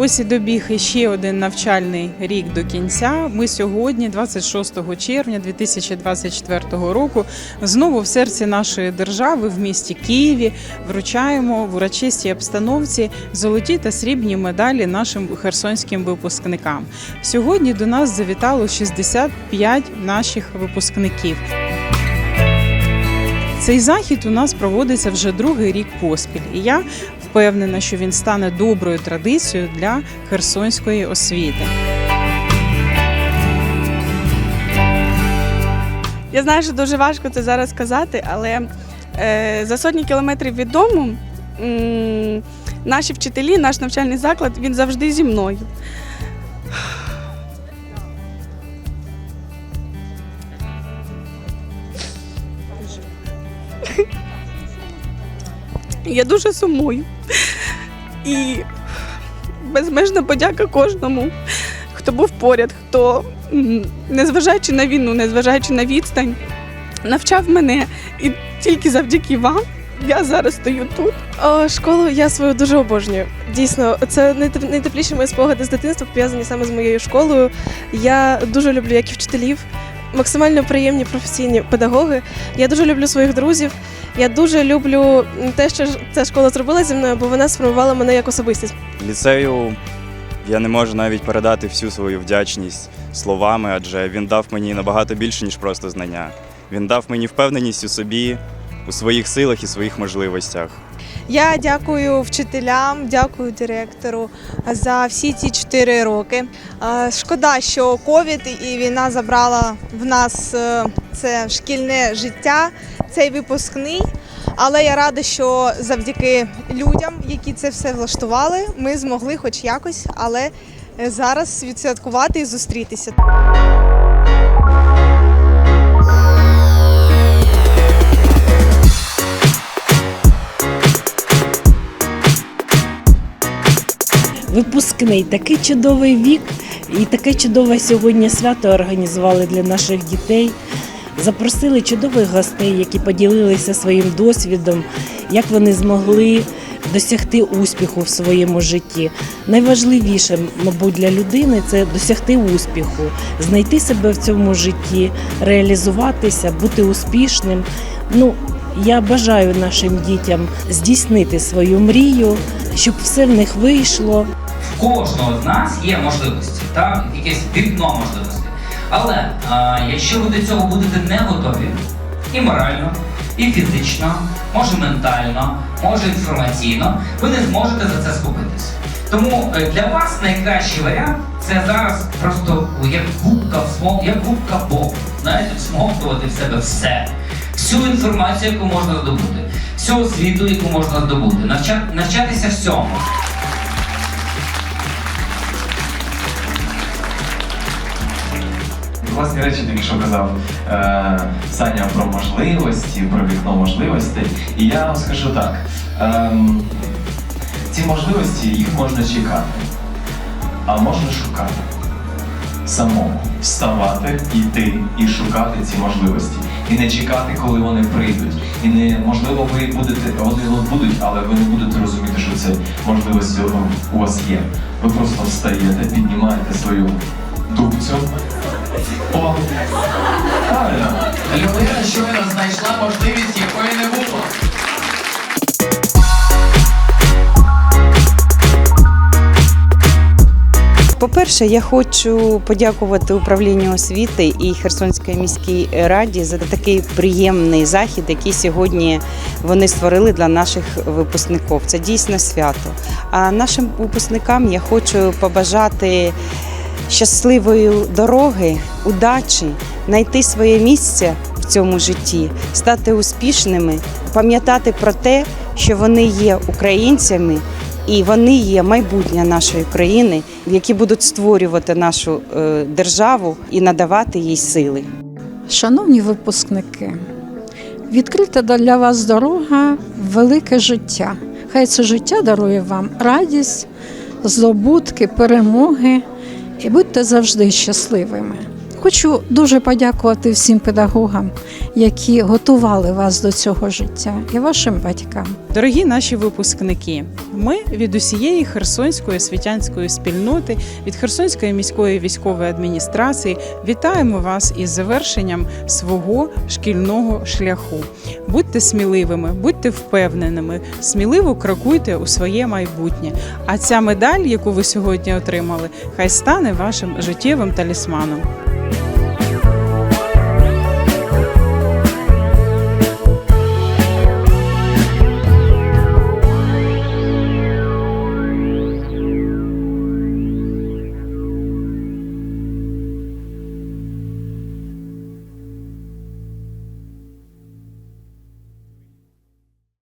Ось і добіг іще один навчальний рік до кінця. Ми сьогодні, 26 червня 2024 року, знову в серці нашої держави в місті Києві вручаємо в урочистій обстановці золоті та срібні медалі нашим херсонським випускникам. Сьогодні до нас завітало 65 наших випускників. Цей захід у нас проводиться вже другий рік поспіль, і я впевнена, що він стане доброю традицією для херсонської освіти. Я знаю, що дуже важко це зараз сказати, але е, за сотні кілометрів від дому наші вчителі, наш навчальний заклад, він завжди зі мною. Я дуже сумую. І безмежна подяка кожному, хто був поряд, хто, незважаючи на війну, незважаючи на відстань, навчав мене. І тільки завдяки вам я зараз стою тут. О, школу я свою дуже обожнюю. Дійсно, це найтеп- найтепліші мої спогади з дитинства пов'язані саме з моєю школою. Я дуже люблю як і вчителів, максимально приємні професійні педагоги. Я дуже люблю своїх друзів. Я дуже люблю те, що ця школа зробила зі мною, бо вона сформувала мене як особистість. Ліцею я не можу навіть передати всю свою вдячність словами, адже він дав мені набагато більше, ніж просто знання. Він дав мені впевненість у собі, у своїх силах і своїх можливостях. Я дякую вчителям, дякую директору за всі ці чотири роки. Шкода, що ковід і війна забрала в нас е, це шкільне життя, цей випускний. Але я рада, що завдяки людям, які це все влаштували, ми змогли хоч якось, але е, зараз відсвяткувати і зустрітися. Випускний такий чудовий вік і таке чудове сьогодні свято організували для наших дітей. Запросили чудових гостей, які поділилися своїм досвідом, як вони змогли досягти успіху в своєму житті. Найважливіше, мабуть, для людини це досягти успіху, знайти себе в цьому житті, реалізуватися, бути успішним. Ну, я бажаю нашим дітям здійснити свою мрію, щоб все в них вийшло. В кожного з нас є можливості, так? якесь вікно можливостей. Але а, якщо ви до цього будете не готові і морально, і фізично, може ментально, може інформаційно, ви не зможете за це схопитися. Тому е, для вас найкращий варіант це зараз просто як губка всмок, як губка Бог. Знаєте, всмоктувати в себе все. Всю інформацію, яку можна здобути, всю освіту, яку можна здобути, навчатися всьому. Класні речі тільки що казав е, Саня про можливості, про вікно можливостей. І я вам скажу так: ем, ці можливості їх можна чекати, а можна шукати. Самому вставати, йти і шукати ці можливості. І не чекати, коли вони прийдуть. І не можливо, ви будете, вони будуть, але ви не будете розуміти, що це можливості у вас є. Ви просто встаєте, піднімаєте свою дубцю. О, правильно. Людина щойно знайшла можливість, якої не було. По-перше, я хочу подякувати управлінню освіти і Херсонській міській раді за такий приємний захід, який сьогодні вони створили для наших випускників. Це дійсно свято. А нашим випускникам я хочу побажати щасливої дороги, удачі, знайти своє місце в цьому житті, стати успішними, пам'ятати про те, що вони є українцями. І вони є майбутнє нашої країни, які будуть створювати нашу е, державу і надавати їй сили. Шановні випускники, відкрита для вас дорога велике життя. Хай це життя дарує вам радість, здобутки, перемоги і будьте завжди щасливими. Хочу дуже подякувати всім педагогам, які готували вас до цього життя, і вашим батькам. Дорогі наші випускники, ми від усієї Херсонської освітянської спільноти, від Херсонської міської військової адміністрації вітаємо вас із завершенням свого шкільного шляху. Будьте сміливими, будьте впевненими, сміливо крокуйте у своє майбутнє. А ця медаль, яку ви сьогодні отримали, хай стане вашим життєвим талісманом.